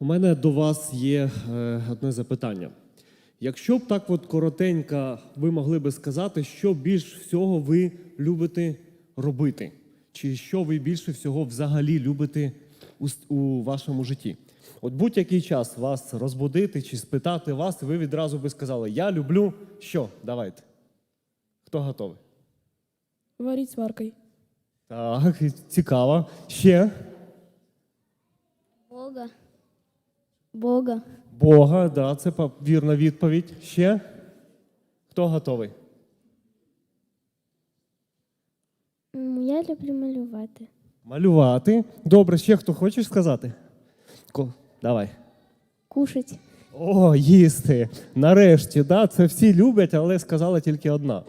У мене до вас є е, одне запитання. Якщо б так от коротенько ви могли би сказати, що більш всього ви любите робити, чи що ви більше всього взагалі любите у, у вашому житті? От будь-який час вас розбудити чи спитати вас, ви відразу би сказали: Я люблю що? Давайте. Хто готовий? Варить сваркой. Так, цікаво. Ще Бога. Бога. Бога, да, це вірна відповідь. Ще? Хто готовий? Я люблю малювати. Малювати. Добре, ще хто хочеш сказати? Ко- Давай. Кушать. О, їсти. Нарешті, да, це всі люблять, але сказала тільки одна.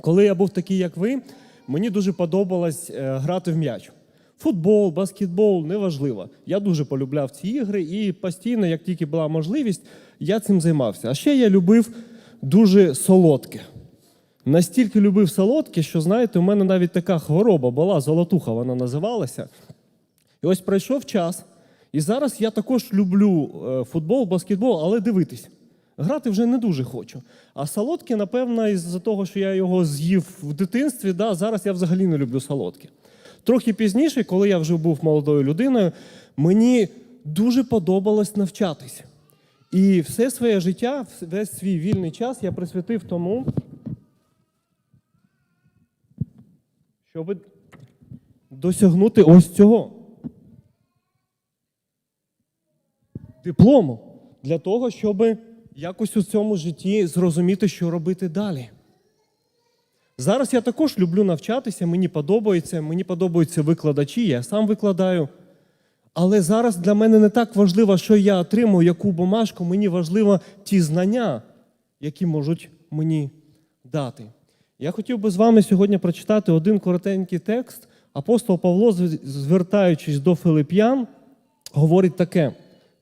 Коли я був такий, як ви, мені дуже подобалось е, грати в м'яч. Футбол, баскетбол, неважливо. Я дуже полюбляв ці ігри і постійно, як тільки була можливість, я цим займався. А ще я любив дуже солодке. Настільки любив солодке, що, знаєте, у мене навіть така хвороба була, золотуха вона називалася. І ось пройшов час, і зараз я також люблю е, футбол, баскетбол, але дивитись. Грати вже не дуже хочу. А солодке, напевно, із-за того, що я його з'їв в дитинстві, да, зараз я взагалі не люблю солодке. Трохи пізніше, коли я вже був молодою людиною, мені дуже подобалось навчатись. І все своє життя, весь свій вільний час я присвятив тому, щоб досягнути ось цього. Диплому для того, щоб якось у цьому житті зрозуміти, що робити далі. Зараз я також люблю навчатися, мені подобається, мені подобаються викладачі, я сам викладаю. Але зараз для мене не так важливо, що я отримую, яку бумажку, мені важливо ті знання, які можуть мені дати. Я хотів би з вами сьогодні прочитати один коротенький текст. Апостол Павло, звертаючись до Филип'ян, говорить таке: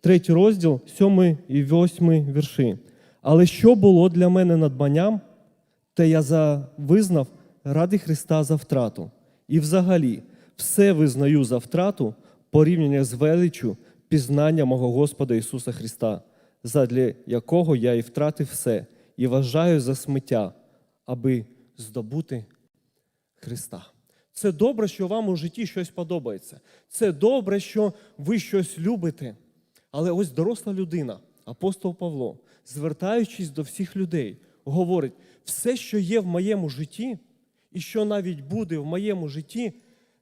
третій розділ, сьомий і восьмий вірші. Але що було для мене надбанням, те я за визнав ради Христа за втрату. І взагалі все визнаю за втрату порівняння з величчю пізнання мого Господа Ісуса Христа, задля якого я і втратив все, і вважаю за смиття, аби здобути Христа. Це добре, що вам у житті щось подобається. Це добре, що ви щось любите. Але ось доросла людина, апостол Павло, звертаючись до всіх людей, говорить: все, що є в моєму житті, і що навіть буде в моєму житті,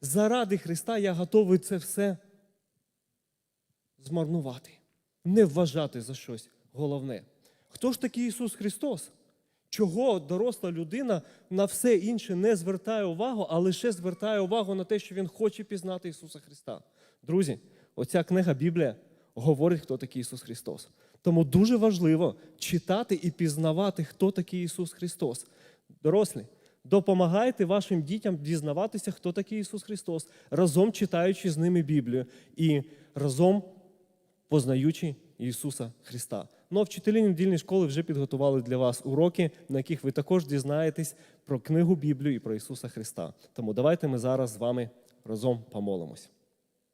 заради Христа я готовий це все змарнувати, не вважати за щось головне. Хто ж такий Ісус Христос? Чого доросла людина на все інше не звертає увагу, а лише звертає увагу на те, що він хоче пізнати Ісуса Христа. Друзі, оця книга Біблія говорить, хто такий Ісус Христос. Тому дуже важливо читати і пізнавати, хто такий Ісус Христос. Дорослі, допомагайте вашим дітям дізнаватися, хто такий Ісус Христос, разом читаючи з ними Біблію і разом познаючи Ісуса Христа. Ну а вчителі недільної школи вже підготували для вас уроки, на яких ви також дізнаєтесь про книгу Біблію і про Ісуса Христа. Тому давайте ми зараз з вами разом помолимось.